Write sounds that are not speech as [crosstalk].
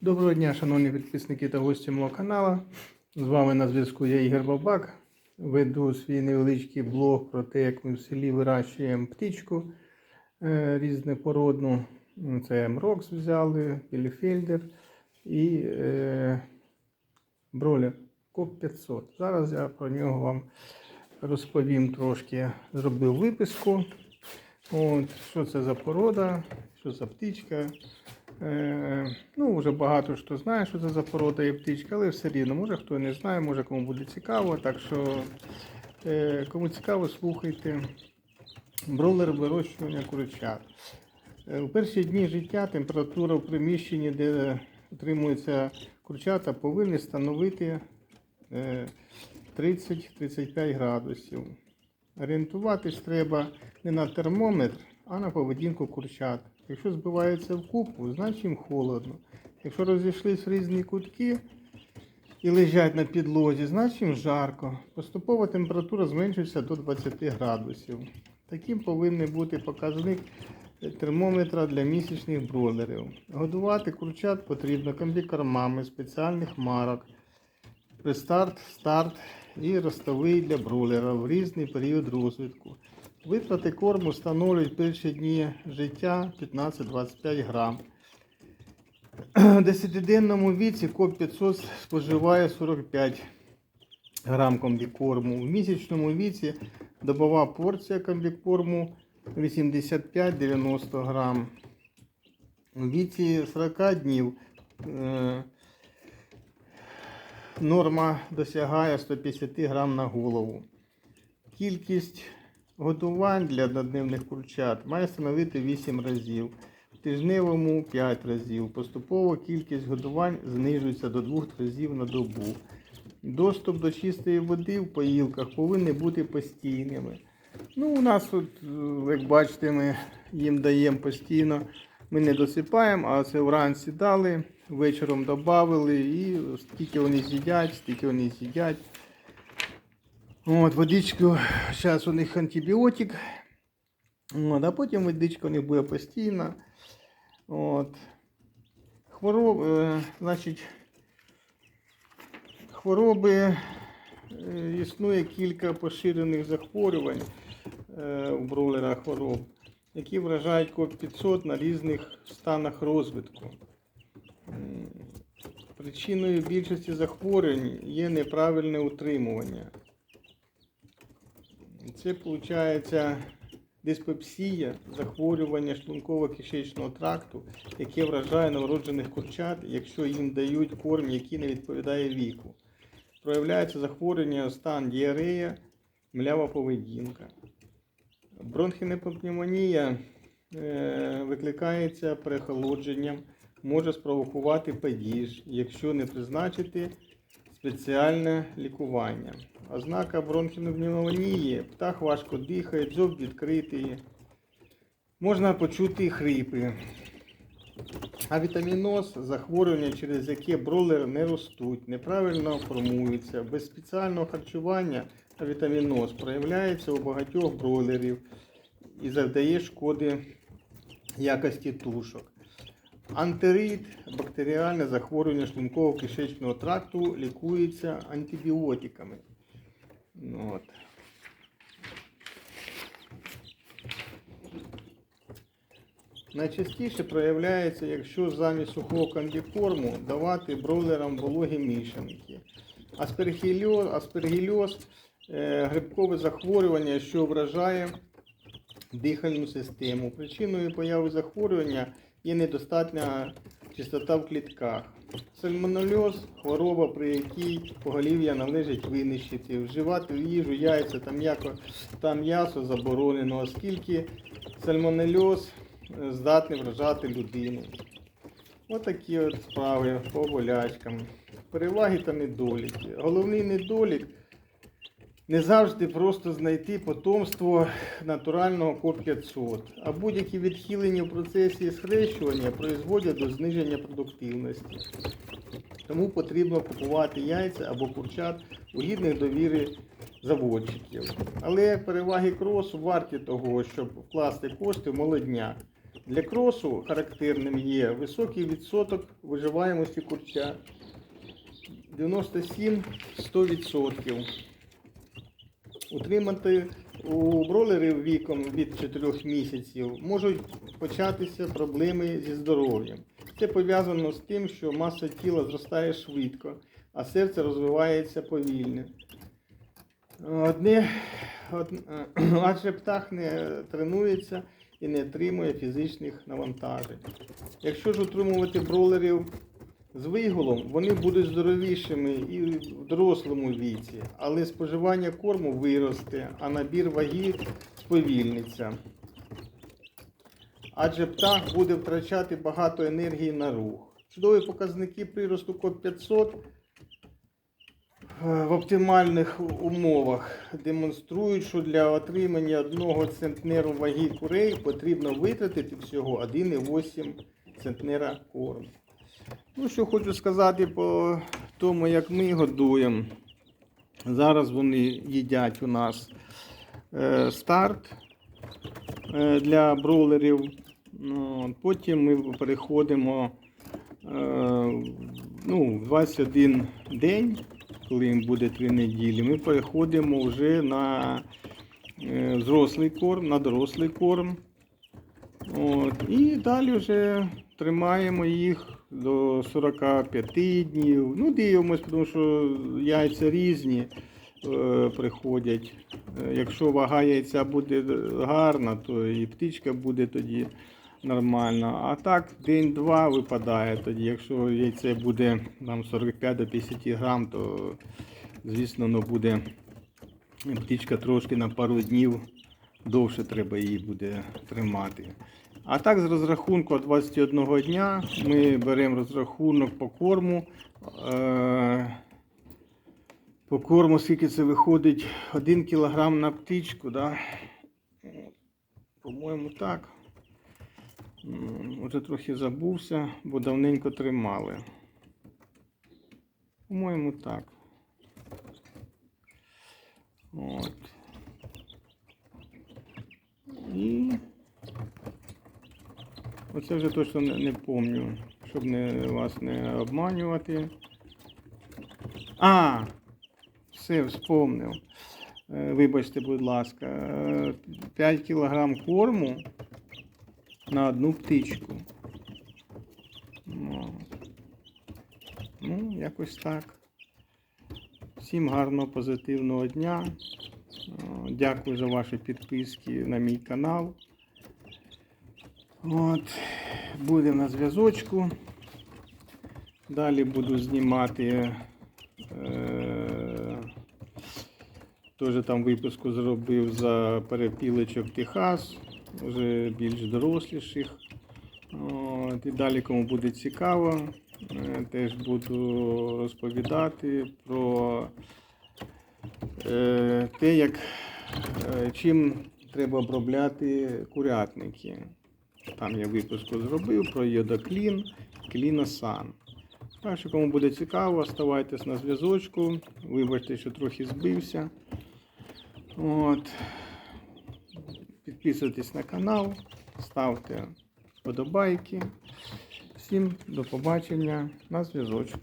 Доброго дня, шановні підписники та гості мого каналу. З вами на зв'язку я Ігор Бабак. Веду свій невеличкий блог про те, як ми в селі вирощуємо птичку е, різнопородну. Ну, Це Мрокс взяли, Біліфельдер і е, бролер КОП 500. Зараз я про нього вам розповім трошки. Зробив виписку. От, що це за порода, що за птичка. Е, ну, вже багато хто знає, що це за порода і птичка, але все рівно, може хто не знає, може кому буде цікаво. Так що, е, кому цікаво, слухайте. Бролер вирощування курчат. Е, У перші дні життя температура в приміщенні, де утримуються курчата, повинні становити е, 30-35 градусів. Орієнтуватись треба не на термометр, а на поведінку курчат. Якщо збиваються в купу, значить їм холодно. Якщо розійшлись в різні кутки і лежать на підлозі, значить їм жарко. Поступово температура зменшується до 20 градусів. Таким повинен бути показник термометра для місячних бройлерів. Годувати курчат потрібно комбікормами спеціальних марок. Престарт, старт і ростовий для бройлера в різний період розвитку. Витрати корму становлять перші дні життя 15-25 грам. В 10-денному віці КОП 500 споживає 45 грам комбікорму. В місячному віці добова порція комбікорму 85-90 грам. У віці 40 днів е, норма досягає 150 грам на голову. Кількість готувань для однодневних курчат має становити 8 разів, в тижневому 5 разів. Поступово кількість годувань знижується до 2 разів на добу. Доступ до чистої води в поїлках повинні бути постійними. Ну, у нас, от, е, як бачите, ми їм даємо постійно. Ми не досипаємо, а це вранці дали, вечором додали і скільки вони з'їдять, стільки вони з'їдять. От, водичку, зараз у них антибіотик. От, а потім водичка у них буде постійна. От. Хвороб, е, значить, хвороби е, існує кілька поширених захворювань е, у бройлера хвороб, які вражають КОП 500 на різних станах розвитку. Причиною більшості захворювань є неправильне утримування. Це виходить диспепсія, захворювання шлунково-кишечного тракту, яке вражає новороджених курчат, якщо їм дають корм, який не відповідає віку. Проявляється захворювання стан діарея, млява поведінка. Бронхінепневмонія е, викликається перехолодженням, може спровокувати падіж, якщо не призначити спеціальне лікування. Ознака бронхопневмонії, птах важко дихає, дзьоб відкритий, можна почути хрипи. Авітаміноз захворювання, через яке бролери не ростуть, неправильно формуються. Без спеціального харчування авітаміноз проявляється у багатьох бройлерів і завдає шкоди якості тушок. Антерит, бактеріальне захворювання шлунково-кишечного тракту лікується антибіотиками. Ну, От. Найчастіше проявляється, якщо замість сухого комбікорму давати бройлерам вологі мішанки. Аспергільоз, грибкове захворювання, що вражає дихальну систему. Причиною появи захворювання є недостатня чистота в клітках. Сальмонельоз – хвороба, при якій поголів'я належить винищити. Вживати їжу яйця та та м'ясо заборонено, оскільки сальмонельоз е, здатний вражати людину. Отакі от справи по болячкам. Переваги та недоліки. Головний недолік не завжди просто знайти потомство натурального КОП-500, а будь-які відхилення в процесі схрещування призводять до зниження продуктивності. Тому потрібно купувати яйця або курчат у гідних довіри заводчиків. Але переваги кросу варті того, щоб вкласти кошти в молодняк. Для кросу характерним є високий відсоток виживаємості курця 97-100%. Утримати у бролерів віком від 4 місяців можуть початися проблеми зі здоров'ям. Це пов'язано з тим, що маса тіла зростає швидко, а серце розвивається повільно. Одне, од, [clears throat] адже птах не тренується і не отримує фізичних навантажень. Якщо ж утримувати бролерів з виголом, вони будуть здоровішими і в дорослому віці, але споживання корму виросте, а набір ваги сповільниться. Адже птах буде втрачати багато енергії на рух. Чудові показники приросту КОП 500 в оптимальних умовах демонструють, що для отримання одного центнеру ваги курей потрібно витратити всього 1,8 центнера корму. Ну, що хочу сказати по тому, як ми годуємо. Зараз вони їдять у нас е, старт е, для бройлерів. Ну, потім ми переходимо е, ну, в 21 день, коли їм буде 3 неділі, ми переходимо вже на е, взрослий корм, на дорослий корм. От, і далі вже тримаємо їх до 45 днів. Ну, дивимось, тому що яйця різні е, приходять. Е, Якщо вага яйця буде гарна, то і птичка буде тоді нормальна. А так день-два випадає тоді. Якщо яйце буде там 45 до 50 грам, то звісно воно буде птичка трошки на пару днів довше треба її буде тримати. А так, з розрахунку 21 дня ми беремо розрахунок по корму. Е, По корму, скільки це виходить 1 кг на птичку, да? По-моєму, так. Уже трохи забувся, бо давненько тримали. По-моєму, так. От. І оце вже точно не, не помню, щоб не, вас не обманювати. А, все, вспомнив. Е, Вибачте, будь ласка, Е, 5 кг корму на одну птичку. Ну, ну, якось так. Всім гарного позитивного дня. Дякую за ваші підписки на мій канал. От, будемо на зв'язочку. Далі буду знімати. Е- Теж там випуску зробив за перепілочок Техас, вже більш доросліших. От, і далі, кому буде цікаво, е, теж буду розповідати про е, те, як, е, чим треба обробляти курятники. Там я випуску зробив про йодоклін, кліносан. Так що, кому буде цікаво, оставайтесь на зв'язочку. Вибачте, що трохи збився. От. Підписуйтесь на канал, ставте вподобайки. Всім до побачення на зв'язочку.